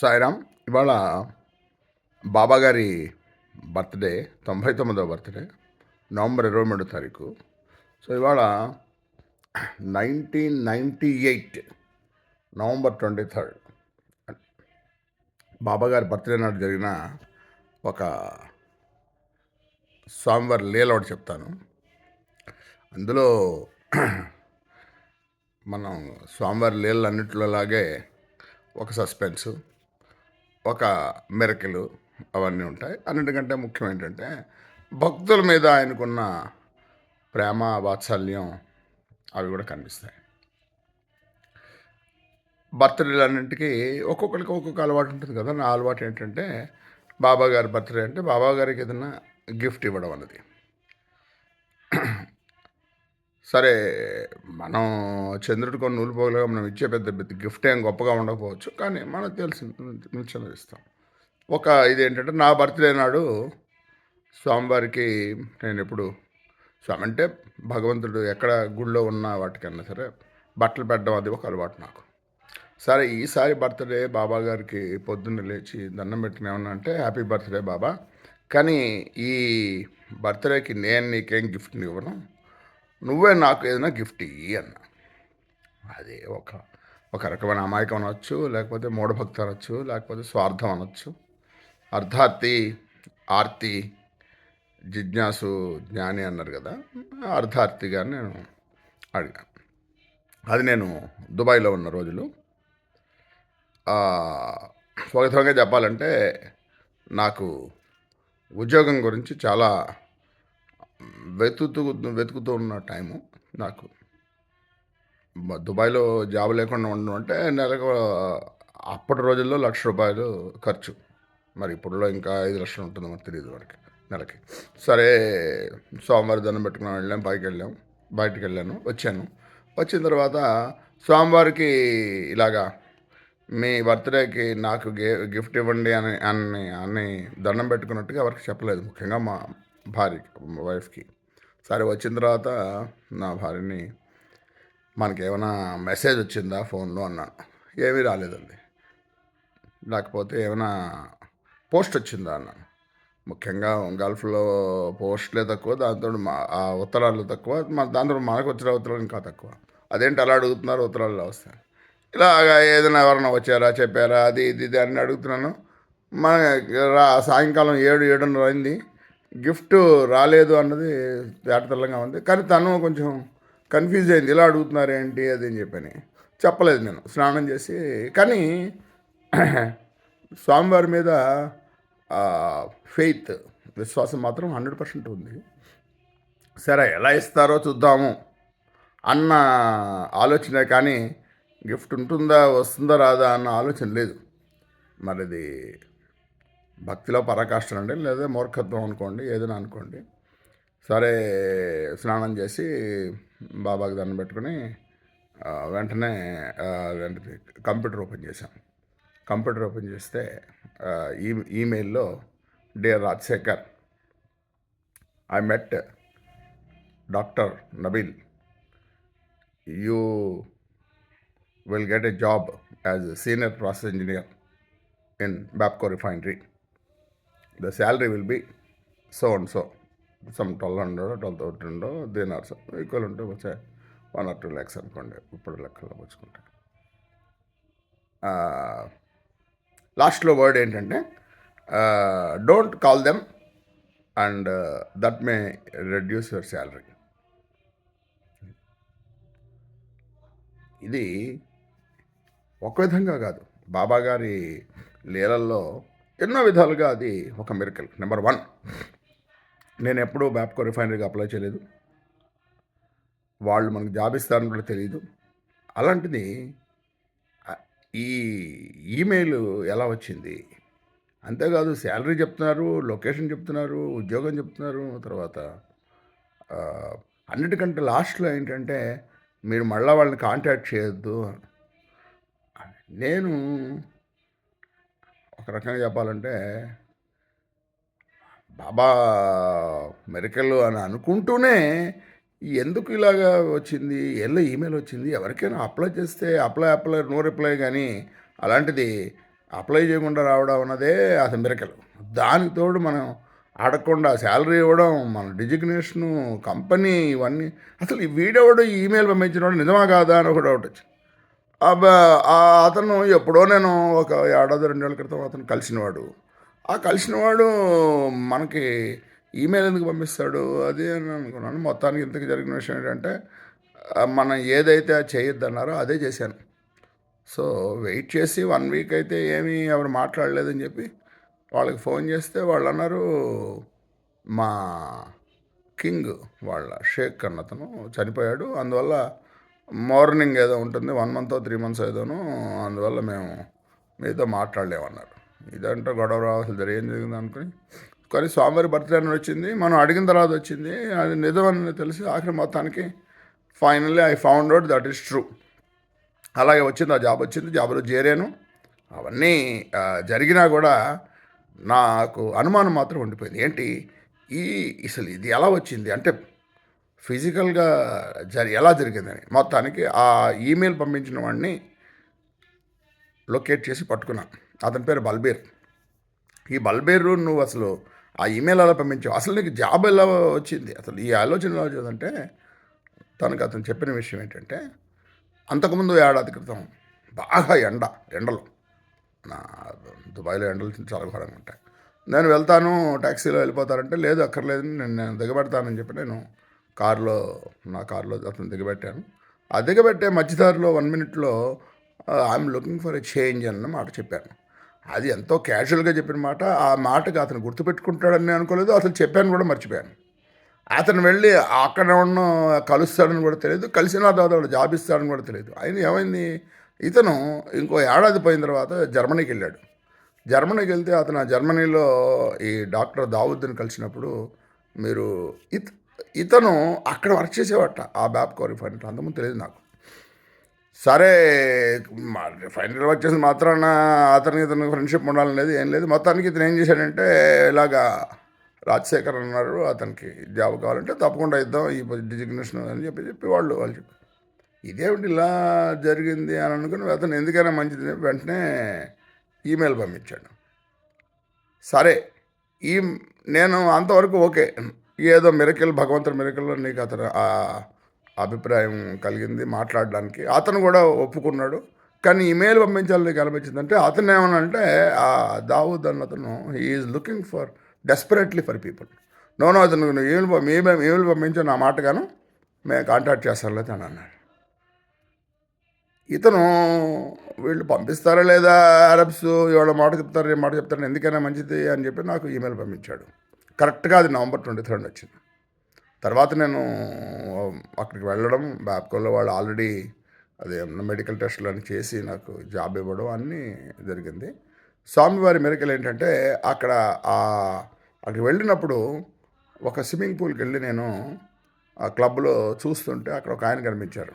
సాయిరామ్ ఇవాళ బాబాగారి బర్త్డే తొంభై తొమ్మిదవ బర్త్డే నవంబర్ ఇరవై మూడో తారీఖు. సో ఇవాళ nineteen ninety eight November twenty third బాబాగారి బర్త్డే నాడు జరిగిన ఒక స్వామివారి లీల ఒకటి చెప్తాను. అందులో మనం స్వామివారి లీలలు ఒక సస్పెన్సు ఒక మెరకలు అవన్నీ ఉంటాయి. అన్నిటికంటే ముఖ్యం ఏంటంటే భక్తుల మీద ఆయనకున్న ప్రేమ వాత్సల్యం అవి కూడా కనిపిస్తాయి. బర్త్డేలన్నింటికి ఒక్కొక్కరికి ఒక్కొక్క అలవాటు ఉంటుంది కదా. నా అలవాటు ఏంటంటే బాబా గారి బర్త్డే అంటే బాబా గారికి ఏదైనా గిఫ్ట్ ఇవ్వడం అన్నది. సరే మనం చంద్రుడికి కొన్ని నూలు మనం ఇచ్చే పెద్ద పెద్ద గిఫ్ట్ ఏం గొప్పగా ఉండకపోవచ్చు. కానీ మనకు తెలిసింది నిల్చొని ఇస్తాం. ఒక ఇదేంటంటే నా బర్త్డే నాడు స్వామివారికి నేను ఎప్పుడు స్వామి అంటే భగవంతుడు ఎక్కడ గుళ్ళో ఉన్న వాటికన్నా సరే బట్టలు పెట్టడం అది ఒక అలవాటు నాకు. సరే ఈసారి బర్త్డే బాబా గారికి పొద్దున్న లేచి దండం పెట్టిన ఏమన్నా అంటే హ్యాపీ బర్త్డే బాబా. కానీ ఈ బర్త్డేకి నేను నీకేం గిఫ్ట్ ఇవ్వను. నువ్వే నాకు ఏదైనా గిఫ్ట్ ఇయ్యి అన్న. అది ఒక ఒక రకమైన అమాయకం అనొచ్చు లేకపోతే మూఢభక్తి అనొచ్చు లేకపోతే స్వార్థం అనొచ్చు. అర్ధార్థి ఆర్తి జిజ్ఞాసు జ్ఞాని అన్నారు కదా అర్ధార్థిగా నేను అడిగాను అది నేను దుబాయ్లో ఉన్న రోజులు. స్వగతంగా చెప్పాలంటే నాకు ఉద్యోగం గురించి చాలా వెతుకుతూ వెతుకుతూ ఉన్న టైము నాకు. దుబాయ్లో జాబ్ లేకుండా ఉండడం అంటే నెలకు అప్పటి రోజుల్లో లక్ష రూపాయలు ఖర్చు. మరి ఇప్పుడులో ఇంకా ఐదు లక్షలు ఉంటుంది మరి తెలియదు వాడికి నెలకి. సరే సోమవారం దండం పెట్టుకుని వెళ్ళాం పైకి వెళ్ళాం బయటికి వెళ్ళాను వచ్చాను. వచ్చిన తర్వాత స్వామివారికి ఇలాగా మీ బర్త్డేకి నాకు గే గిఫ్ట్ ఇవ్వండి అని అని అని దండం పెట్టుకున్నట్టుగా ఎవరికి చెప్పలేదు. ముఖ్యంగా మా భార్యకి వైఫ్కి సరే వచ్చిన తర్వాత నా భార్యని మనకి ఏమైనా మెసేజ్ వచ్చిందా ఫోన్లో అన్నాను. ఏమీ రాలేదండి. లేకపోతే ఏమైనా పోస్ట్ వచ్చిందా అన్నాను. ముఖ్యంగా గల్ఫ్లో పోస్ట్లే తక్కువ దాంతో మా ఆ ఉత్తరాలు తక్కువ మన దాంతో మనకు వచ్చిన ఉత్తరాలు ఇంకా తక్కువ. అదేంటి అలా అడుగుతున్నారు ఉత్తరాలు వస్తాయి ఇలాగా ఏదైనా ఎవరైనా వచ్చారా చెప్పారా అది ఇది ఇది అని అడుగుతున్నాను. మన సాయంకాలం ఏడు ఏడున్నర అయింది. గిఫ్ట్ రాలేదు అన్నది తేటతెల్లంగా ఉంది. కానీ తను కొంచెం కన్ఫ్యూజ్ అయింది. ఇలా అడుగుతున్నారు ఏంటి అది అని చెప్పని. చెప్పలేదు నేను. స్నానం చేసి. కానీ స్వామివారి మీద ఫెయిత్ విశ్వాసం మాత్రం హండ్రెడ్ పర్సెంట్ ఉంది. సరే ఎలా ఇస్తారో చూద్దాము అన్న ఆలోచన కానీ గిఫ్ట్ ఉంటుందా వస్తుందా రాదా అన్న ఆలోచన లేదు. మరిది భక్తిలో పరాకాష్ట అండి లేదా మూర్ఖత్వం అనుకోండి ఏదైనా అనుకోండి. సరే స్నానం చేసి బాబాకి దండం పెట్టుకుని వెంటనే వెంటనే కంప్యూటర్ ఓపెన్ చేశాం. కంప్యూటర్ ఓపెన్ చేస్తే ఈ ఈమెయిల్లో dear Rajasekhar I met doctor Nabeel you will get a job as senior process engineer in Bapco refinery the salary will be so so. So some twelve 1200, 12,000, then or so, equal ఉంటే వచ్చే one or two lakhs అనుకోండి. ఇప్పుడు లెక్కల్లో వచ్చుకుంటే లాస్ట్లో word ఏంటంటే don't call them and that may reduce your salary ఇది ఒక విధంగా కాదు. బాబా గారి లీలల్లో ఎన్నో విధాలుగా అది ఒక మిరకల్. నెంబర్ వన్ నేను ఎప్పుడూ బ్యాప్కో రిఫైనరీకి అప్లై చేయలేదు. వాళ్ళు మనకు జాబ్ ఇస్తారని కూడా తెలియదు అలాంటిది ఈ ఈమెయిల్ ఎలా వచ్చింది? అంతేకాదు శాలరీ చెప్తున్నారు లొకేషన్ చెప్తున్నారు ఉద్యోగం చెప్తున్నారు తర్వాత అన్నిటికంటే లాస్ట్లో ఏంటంటే మీరు మళ్ళీ వాళ్ళని కాంటాక్ట్ చేయొద్దు. నేను ఒక రకంగా చెప్పాలంటే బాబా మెరికల్ అని అనుకుంటూనే ఎందుకు ఇలాగా వచ్చింది ఎల్ల ఈమెయిల్ వచ్చింది ఎవరికైనా అప్లై చేస్తే అప్లై అప్లై నో రిప్లై కానీ అలాంటిది అప్లై చేయకుండా రావడం అన్నదే అసలు మిరకలు. దానికి తోడు మనం అడగకుండా శాలరీ ఇవ్వడం మన డిజిగ్నేషను కంపెనీ ఇవన్నీ అసలు ఈ వీడెవడు ఈమెయిల్ ఈమెయిల్ పంపించినవాడు నిజమా కాదా అని ఒక డౌట్ వచ్చింది. అతను ఎప్పుడో నేను ఒక ఏడాది రెండేళ్ళ క్రితం అతను కలిసినవాడు. ఆ కలిసినవాడు మనకి ఈమెయిల్ ఎందుకు పంపిస్తాడు? అది అని అనుకున్నాను. మొత్తానికి ఇంతకు జరిగిన విషయం ఏంటంటే మనం ఏదైతే చేయొద్దన్నారో అదే చేశాను. సో వెయిట్ చేసి వన్ వీక్ అయితే ఏమీ ఎవరు మాట్లాడలేదని చెప్పి వాళ్ళకి ఫోన్ చేస్తే వాళ్ళు అన్నారు మా కింగ్ వాళ్ళ షేక్ అన్నతను చనిపోయాడు. అందువల్ల మార్నింగ్ ఏదో ఉంటుంది వన్ మంత్ త్రీ మంత్స్ ఏదోను అందువల్ల మేము మీతో మాట్లాడలేమన్నారు. ఇదంటే గొడవ రావాల్సింది ఏం జరిగింది అనుకుని కానీ స్వామివారి బర్త్డే అని వచ్చింది మనం అడిగిన తర్వాత వచ్చింది అది నిజమని తెలిసి ఆఖరి మొత్తానికి finally I found out that is true. అలాగే వచ్చింది ఆ జాబ్ వచ్చింది జాబ్లో చేరాను. అవన్నీ జరిగినా కూడా నాకు అనుమానం మాత్రం ఉండిపోయింది. ఏంటి? ఈ అసలు ఇది ఎలా వచ్చింది? అంటే ఫిజికల్గా జరి ఎలా జరిగిందని మొత్తానికి ఆ ఈమెయిల్ పంపించిన వాడిని లొకేట్ చేసి పట్టుకున్నా. అతని పేరు బల్బీర్. ఈ బల్బీర్ నువ్వు అసలు ఆ ఈమెయిల్ ఎలా పంపించావు? అసలు నీకు జాబ్ ఎలా వచ్చింది? అసలు ఈ ఆలోచన ఎలా వచ్చిందంటే తనకు అతను చెప్పిన విషయం ఏంటంటే అంతకుముందు ఏడాది క్రితం బాగా ఎండ ఎండలు. నా దుబాయ్లో ఎండలు చాలా ఘోరంగా ఉంటాయి. నేను వెళ్తాను ట్యాక్సీలో వెళ్ళిపోతారంటే లేదు అక్కర్లేదు నేను నేను దిగబెడతానని చెప్పి నేను కారులో నా కారులో అతను దిగబెట్టాను. ఆ దిగబెట్టే మధ్యదారిలో వన్ మినిట్లో I'm looking for a change అన్న మాట చెప్పాను. అది ఎంతో క్యాజువల్గా చెప్పిన మాట. ఆ మాటకి అతను గుర్తుపెట్టుకుంటాడని అనుకోలేదు. అసలు చెప్పాను కూడా మర్చిపోయాను. అతను వెళ్ళి అక్కడ ఉన్న కలుస్తాడని కూడా తెలియదు. కలిసిన తర్వాత వాడు జాబ్ ఇస్తాడని కూడా తెలియదు. ఆయన ఏమైంది? ఇతను ఇంకో ఏడాది పోయిన తర్వాత జర్మనీకి వెళ్ళాడు. జర్మనీకి వెళ్తే అతను ఆ జర్మనీలో ఈ డాక్టర్ దావుద్ని కలిసినప్పుడు మీరు ఇత్ ఇతను అక్కడ వర్క్ చేసేవాట ఆ బ్యాప్కో రిఫైనరీ అంతకుముందు తెలియదు నాకు. సరే మా రిఫైనరీ వర్క్ చేసిన మాత్రాన అతనికి ఇతను ఫ్రెండ్షిప్ ఉండాలనేది ఏం లేదు. మొత్తానికి ఇతను ఏం చేశాడంటే ఇలాగా రాజశేఖర్ అన్నారు అతనికి జాబ్ కావాలంటే తప్పకుండా ఇద్దాం ఈ డిజిగ్నేషన్ అని చెప్పి చెప్పి వాళ్ళు వాళ్ళు చెప్పి. ఇదేమిటి ఇలా జరిగింది అని అనుకుని అతను ఎందుకైనా మంచిది అని వెంటనే ఈమెయిల్ పంపించాడు. సరే ఈ నేను అంతవరకు ఓకే. ఏదో మిరకిల్ భగవంతుడి మిరకిల్లో నీకు అతను అభిప్రాయం కలిగింది మాట్లాడడానికి. అతను కూడా ఒప్పుకున్నాడు. కానీ ఈమెయిల్ పంపించాలి నీకు అనిపించిందంటే అతను ఏమనంటే ఆ దావూద్ అన్న అతను is looking for desperately for people no no అతను ఈమెయిల్ ఈమెయిల్ ఈమెయిల్ పంపించు నా మాటగాను మేము కాంటాక్ట్ చేస్తారులే అని అన్నాడు. ఇతను వీళ్ళు పంపిస్తారా లేదా అరబ్స్ ఎవడో మాట చెప్తారు ఏ మాట చెప్తారు ఎందుకైనా మంచిది అని చెప్పి నాకు ఈమెయిల్ పంపించాడు. కరెక్ట్గా అది నవంబర్ ట్వంటీ థర్డ్ వచ్చింది. తర్వాత నేను అక్కడికి వెళ్ళడం బ్యాప్కోలో వాళ్ళు ఆల్రెడీ అదే మెడికల్ టెస్టులు అని చేసి నాకు జాబ్ ఇవ్వడం అన్నీ జరిగింది. స్వామివారి మెరికలు ఏంటంటే అక్కడ అక్కడికి వెళ్ళినప్పుడు ఒక స్విమ్మింగ్ పూల్కి వెళ్ళి నేను ఆ క్లబ్లో చూస్తుంటే అక్కడ ఒక ఆయన కనిపించారు.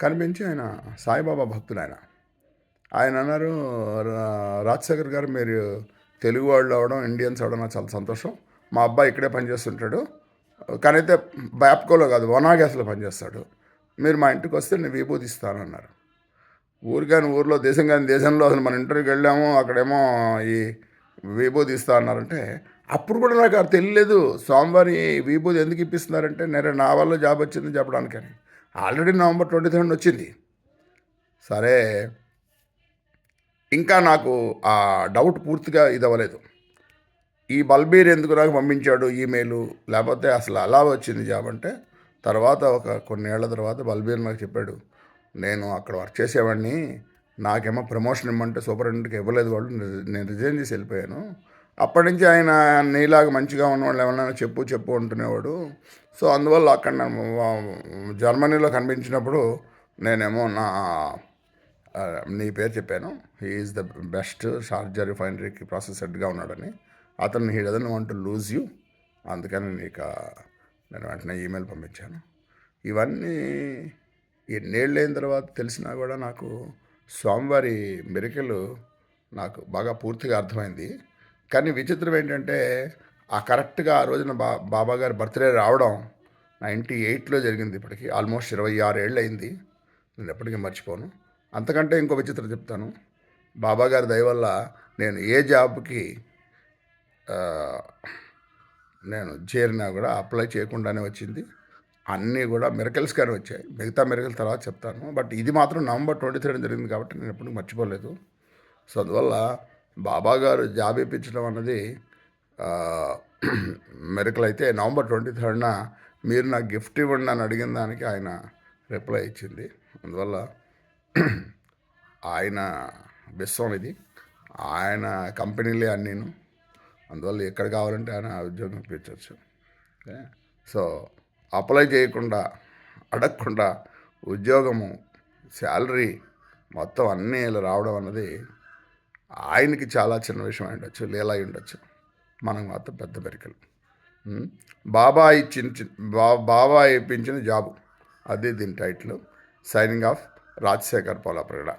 కనిపించి ఆయన సాయిబాబా భక్తులు ఆయన. ఆయన అన్నారు "రా- రాజశేఖర్ గారు మీరు తెలుగు వాళ్ళు అవడం ఇండియన్స్ అవడం నాకు చాలా సంతోషం. మా అబ్బాయి ఇక్కడే పనిచేస్తుంటాడు. కానీ అయితే బ్యాప్కోలో కాదు వనాగ్యాస్లో పనిచేస్తాడు. మీరు మా ఇంటికి వస్తే నేను విభూతి ఇస్తానన్నారు ఊరు కానీ ఊర్లో దేశం కానీ దేశంలో అసలు మన ఇంటర్వ్యూకి వెళ్ళాము అక్కడేమో ఈ విభూతి ఇస్తా అన్నారంటే అప్పుడు కూడా నాకు అది తెలియలేదు. స్వామివారి విభూతి ఎందుకు ఇప్పిస్తున్నారంటే నేను నా వల్ల జాబ్ వచ్చింది చెప్పడానికని. ఆల్రెడీ నవంబర్ ట్వంటీ థర్డ్ వచ్చింది. సరే ఇంకా నాకు ఆ డౌట్ పూర్తిగా ఇది అవ్వలేదు ఈ బల్బీర్ ఎందుకు నాకు పంపించాడు ఈమెయిల్? లేకపోతే అసలు అలా వచ్చింది జాబ్ అంటే? తర్వాత ఒక కొన్ని ఏళ్ళ తర్వాత బల్బీర్ నాకు చెప్పాడు నేను అక్కడ వర్క్ చేసేవాడిని నాకేమో ప్రమోషన్ ఇమ్మంటే సూపరింటెండెంట్కి ఇవ్వలేదు వాళ్ళు నేను- రిజైన్ చేసి వెళ్ళిపోయాను. అప్పటి నుంచి ఆయన నీలాగా మంచిగా ఉన్నవాళ్ళు ఎవరైనా చెప్పు చెప్పు అంటునేవాడు. సో అందువల్ల అక్కడ జర్మనీలో కనిపించినప్పుడు నేనేమో నా నీ పేరు చెప్పాను. హీఈస్ ద బెస్ట్ షార్జా రిఫైనరీకి ప్రాసెస్ హెడ్గా ఉన్నాడని. అతను he doesn't want to lose you అందుకని నీకు నేను వెంటనే ఈమెయిల్ పంపించాను. ఇవన్నీ ఎన్నేళ్ళు అయిన తర్వాత తెలిసినా కూడా నాకు స్వామివారి మెరికలు నాకు బాగా పూర్తిగా అర్థమైంది. కానీ విచిత్రం ఏంటంటే ఆ కరెక్ట్గా ఆ రోజున బా బాబా గారి బర్త్డే రావడం నైంటీ ఎయిట్లో జరిగింది ఇప్పటికి. ఆల్మోస్ట్ ఇరవై ఆరు ఏళ్ళు అయింది. నేను ఎప్పటికీ మర్చిపోను. అంతకంటే ఇంకో విచిత్రం చెప్తాను. బాబా గారి దయ వల్ల నేను ఏ జాబ్కి నేను చేరినా కూడా అప్లై చేయకుండానే వచ్చింది. అన్నీ కూడా మిరకల్స్ కానీ వచ్చాయి. మిగతా మిరకల్ తర్వాత చెప్తాను. బట్ ఇది మాత్రం నవంబర్ ట్వంటీ థర్డ్ జరిగింది కాబట్టి నేను ఎప్పుడు మర్చిపోలేదు. సో అందువల్ల బాబా గారు జాబ్ ఇప్పించడం అన్నది మెరకల్ అయితే నవంబర్ ట్వంటీ థర్డ్న మీరు నాకు గిఫ్ట్ ఇవ్వండి అని అడిగిన దానికి ఆయన రిప్లై ఇచ్చింది. అందువల్ల ఆయన విశ్వం ఇది. ఆయన కంపెనీలే అన్నీను అందువల్ల ఎక్కడ కావాలంటే ఆయన ఉద్యోగం ఇప్పించవచ్చు సో అప్లై చేయకుండా అడగకుండా ఉద్యోగము శాలరీ మొత్తం అన్నీ ఇలా రావడం అన్నది ఆయనకి చాలా చిన్న విషయం అయి ఉండొచ్చు లీలా ఉండొచ్చు. మనకు మాత్రం పెద్ద పెరికలు బాబాయి బాబా ఇచ్చిన చి- బా బాబా ఇప్పించిన జాబు. అది దీని title signing off Rajasekhar Polapragada